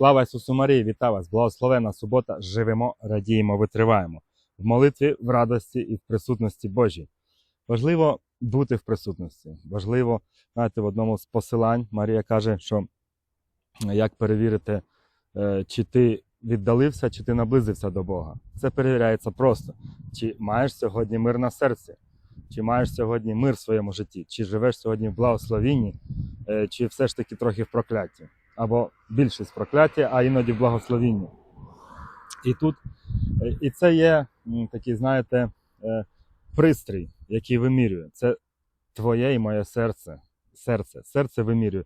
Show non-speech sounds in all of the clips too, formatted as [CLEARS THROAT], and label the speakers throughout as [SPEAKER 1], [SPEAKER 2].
[SPEAKER 1] Слава Ісусу Марії, вітаю вас! Благословена субота! Живемо, радіємо, витриваємо в молитві, в радості і в присутності Божій. Важливо бути в присутності. Важливо, знаєте, в одному з посилань Марія каже, що як перевірити, е, чи ти віддалився, чи ти наблизився до Бога. Це перевіряється просто. Чи маєш сьогодні мир на серці, чи маєш сьогодні мир в своєму житті, чи живеш сьогодні в благословінні, е, чи все ж таки трохи в прокляті або більшість прокляття, а іноді благословіння. І тут е, і це є такий, знаєте, е, пристрій, який вимірює. Це твоє і моє серце. Серце, серце вимірює,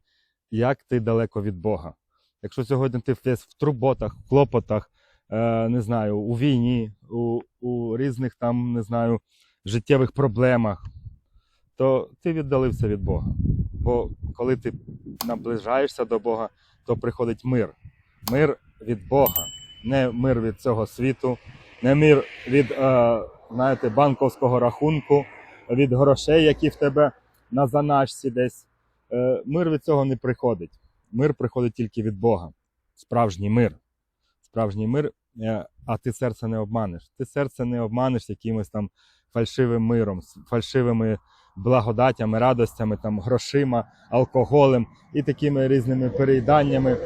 [SPEAKER 1] як ти далеко від Бога. Якщо сьогодні ти весь в турботах, в клопотах, е, не знаю, у війні, у, у різних там, не знаю, життєвих проблемах, то ти віддалився від Бога. Бо коли ти наближаєшся до Бога, то приходить мир. Мир від Бога, не мир від цього світу, не мир від е, знаєте, банковського рахунку, від грошей, які в тебе на заначці десь. Е, мир від цього не приходить. Мир приходить тільки від Бога. Справжній мир. Справжній мир, е, а ти серце не обманеш. Ти серце не обманеш якимось там фальшивим миром, фальшивими благодатями, радостями, там, грошима, алкоголем і такими різними переїданнями.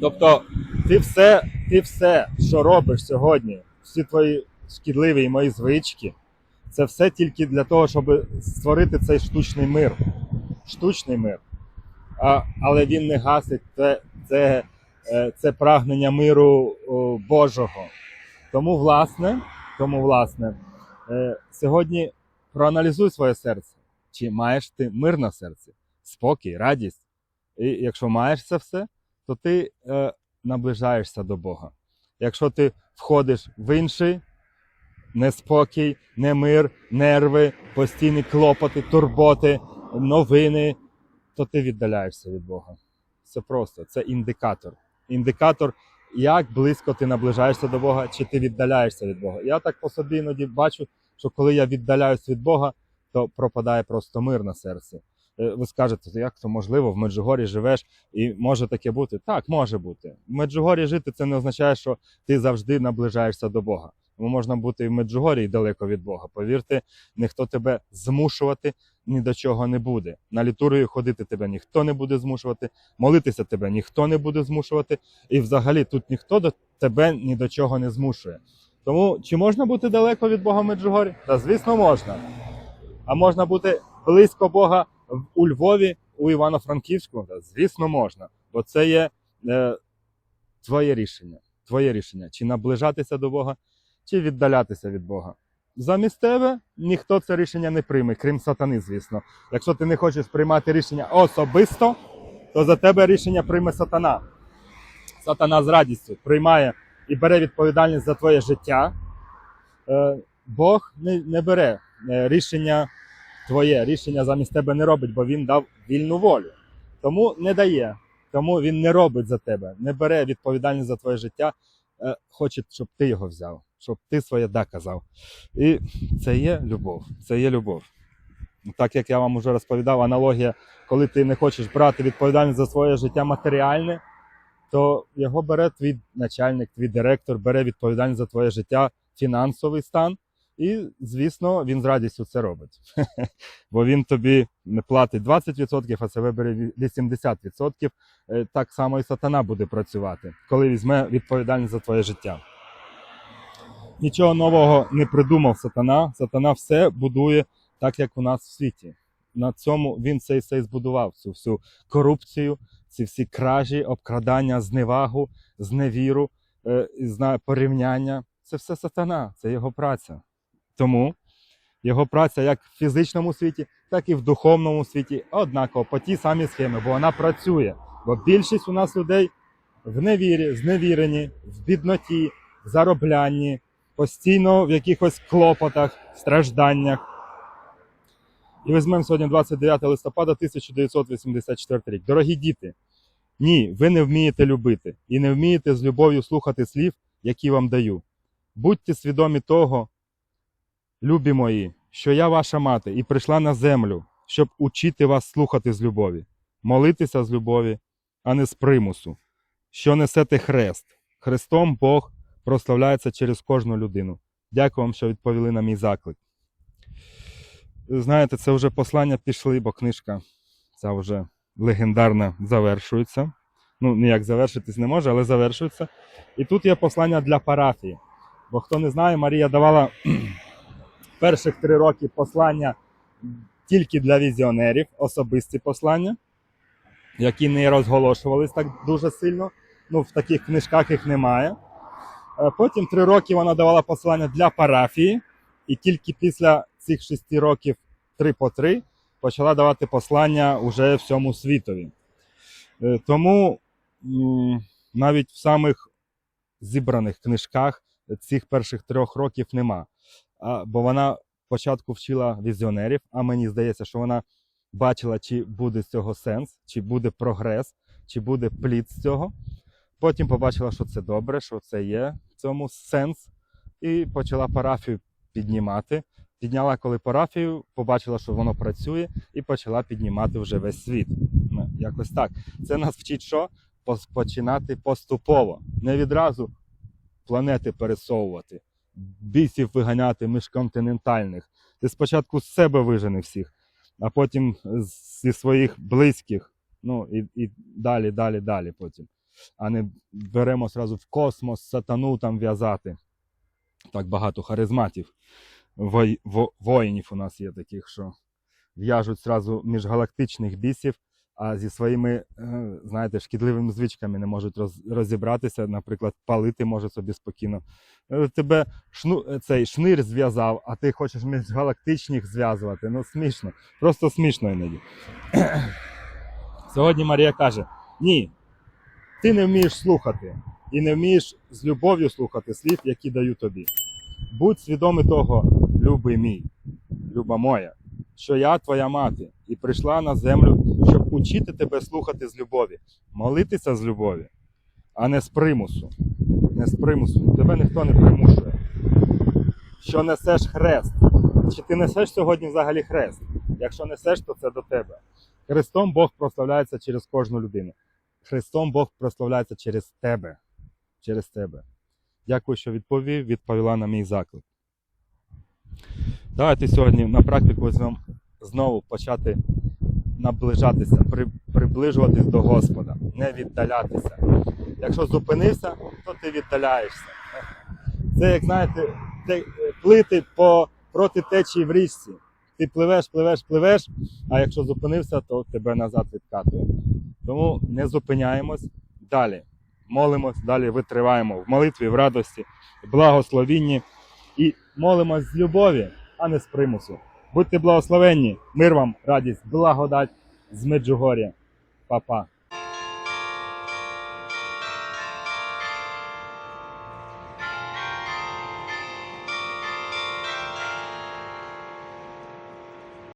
[SPEAKER 1] Тобто, ти все, ти все, що робиш сьогодні, всі твої шкідливі і мої звички, це все тільки для того, щоб створити цей штучний мир. Штучний мир. А, але він не гасить це, це, е, це прагнення миру Божого. Тому, власне, тому, власне, е, сьогодні проаналізуй своє серце. Чи маєш ти мир на серці, спокій, радість. І якщо маєш це все, то ти е, наближаєшся до Бога. Якщо ти входиш в інший неспокій, немир, нерви, постійні клопоти, турботи, новини, то ти віддаляєшся від Бога. Це просто, це індикатор. Індикатор, як близько ти наближаєшся до Бога, чи ти віддаляєшся від Бога. Я так по собі іноді бачу, що коли я віддаляюсь від Бога, то пропадає просто мир на серці. Е, Ви скажете, як то можливо, в Меджугорі живеш і може таке бути? Так, може бути. В Меджугорі жити це не означає, що ти завжди наближаєшся до Бога. Бо можна бути і в Меджугорі і далеко від Бога. Повірте, ніхто тебе змушувати ні до чого не буде. На літургію ходити тебе ніхто не буде змушувати, молитися тебе ніхто не буде змушувати. І взагалі тут ніхто до тебе ні до чого не змушує. Тому чи можна бути далеко від Бога в Меджугорі? Та звісно, можна. А можна бути близько Бога у Львові, у Івано-Франківську? Та, звісно, можна. Бо це є е, твоє рішення. Твоє рішення. Чи наближатися до Бога, чи віддалятися від Бога. Замість тебе ніхто це рішення не прийме, крім сатани, звісно. Якщо ти не хочеш приймати рішення особисто, то за тебе рішення прийме сатана. Сатана з радістю приймає і бере відповідальність за твоє життя. Е, Бог не, бере е, рішення твоє, рішення замість тебе не робить, бо він дав вільну волю. Тому не дає, тому він не робить за тебе, не бере відповідальність за твоє життя, е, хоче, щоб ти його взяв, щоб ти своє да казав. І це є любов. Це є любов. Так як я вам вже розповідав, аналогія, коли ти не хочеш брати відповідальність за своє життя матеріальне, то його бере твій начальник, твій директор, бере відповідальність за твоє життя, фінансовий стан. І, звісно, він з радістю це робить. [LAUGHS] Бо він тобі не платить 20%, а себе бере ві- 80%. Е, Так само і сатана буде працювати, коли візьме відповідальність за твоє життя. Нічого нового не придумав сатана. Сатана все будує так, як у нас в світі. На цьому він це і все і збудував, цю всю корупцію, ці всі кражі, обкрадання, зневагу, зневіру, е, порівняння. Це все сатана, це його праця. Тому його праця як в фізичному світі, так і в духовному світі однаково по тій самій схемі, бо вона працює. Бо більшість у нас людей в невірі, зневірені, в бідноті, в зароблянні, постійно в якихось клопотах, стражданнях. І візьмемо сьогодні 29 листопада 1984 рік. Дорогі діти, ні, ви не вмієте любити і не вмієте з любов'ю слухати слів, які вам даю. Будьте свідомі того, любі мої, що я ваша мати і прийшла на землю, щоб учити вас слухати з любові, молитися з любові, а не з примусу, що несете хрест. Христом Бог прославляється через кожну людину. Дякую вам, що відповіли на мій заклик. Знаєте, це вже послання пішли, бо книжка ця вже легендарна завершується. Ну, ніяк завершитись не може, але завершується. І тут є послання для парафії. Бо хто не знає, Марія давала [CLEARS THROAT] перших три роки послання тільки для візіонерів, особисті послання, які не розголошувались так дуже сильно. Ну, в таких книжках їх немає. Е, Потім три роки вона давала послання для парафії, і тільки після цих шести років три по три почала давати послання уже всьому світові. Е, Тому навіть в самих зібраних книжках цих перших трьох років нема. Бо вона спочатку вчила візіонерів, а мені здається, що вона бачила, чи буде з цього сенс, чи буде прогрес, чи буде плід з цього. Потім побачила, що це добре, що це є в цьому сенс, і почала парафію піднімати. Підняла коли парафію, побачила, що воно працює, і почала піднімати вже весь світ. Ну, Якось так. Це нас вчить, що починати поступово, не відразу планети пересовувати, бісів виганяти міжконтинентальних. Ти спочатку з себе вижени всіх, а потім зі своїх близьких. Ну і, і далі, далі, далі потім. А не беремо зразу в космос, сатану там в'язати. Так багато харизматів. Воїнів у нас є таких, що в'яжуть зразу міжгалактичних бісів, а зі своїми, е, знаєте, шкідливими звичками не можуть роз, розібратися. Наприклад, палити може собі спокійно. Е, Тебе шну, е, цей шнир зв'язав, а ти хочеш міжгалактичних зв'язувати. Ну смішно, просто смішно іноді. [CLEARS THROAT] Сьогодні Марія каже: ні, ти не вмієш слухати і не вмієш з любов'ю слухати слів, які даю тобі. Будь свідомий того, любий мій, люба моя, що я твоя мати, і прийшла на землю, щоб учити тебе слухати з любові, молитися з любові, а не з примусу. Не з примусу. Тебе ніхто не примушує. Що несеш хрест. Чи ти несеш сьогодні взагалі хрест? Якщо несеш, то це до тебе. Христом Бог прославляється через кожну людину. Христом Бог прославляється через тебе. Через тебе. Дякую, що відповів, відповіла на мій заклик. Давайте сьогодні на практику знову почати наближатися, при, приближуватись до Господа, не віддалятися. Якщо зупинився, то ти віддаляєшся. Це, як знаєте, те- плити по проти течії в річці. Ти пливеш, пливеш, пливеш, а якщо зупинився, то тебе назад відкатує. Тому не зупиняємось далі. Молимось, далі витриваємо в молитві, в радості, благословінні і молимось з любові, а не з примусу. Будьте благословенні, мир вам, радість, благодать з Меджугор'я. Па-па.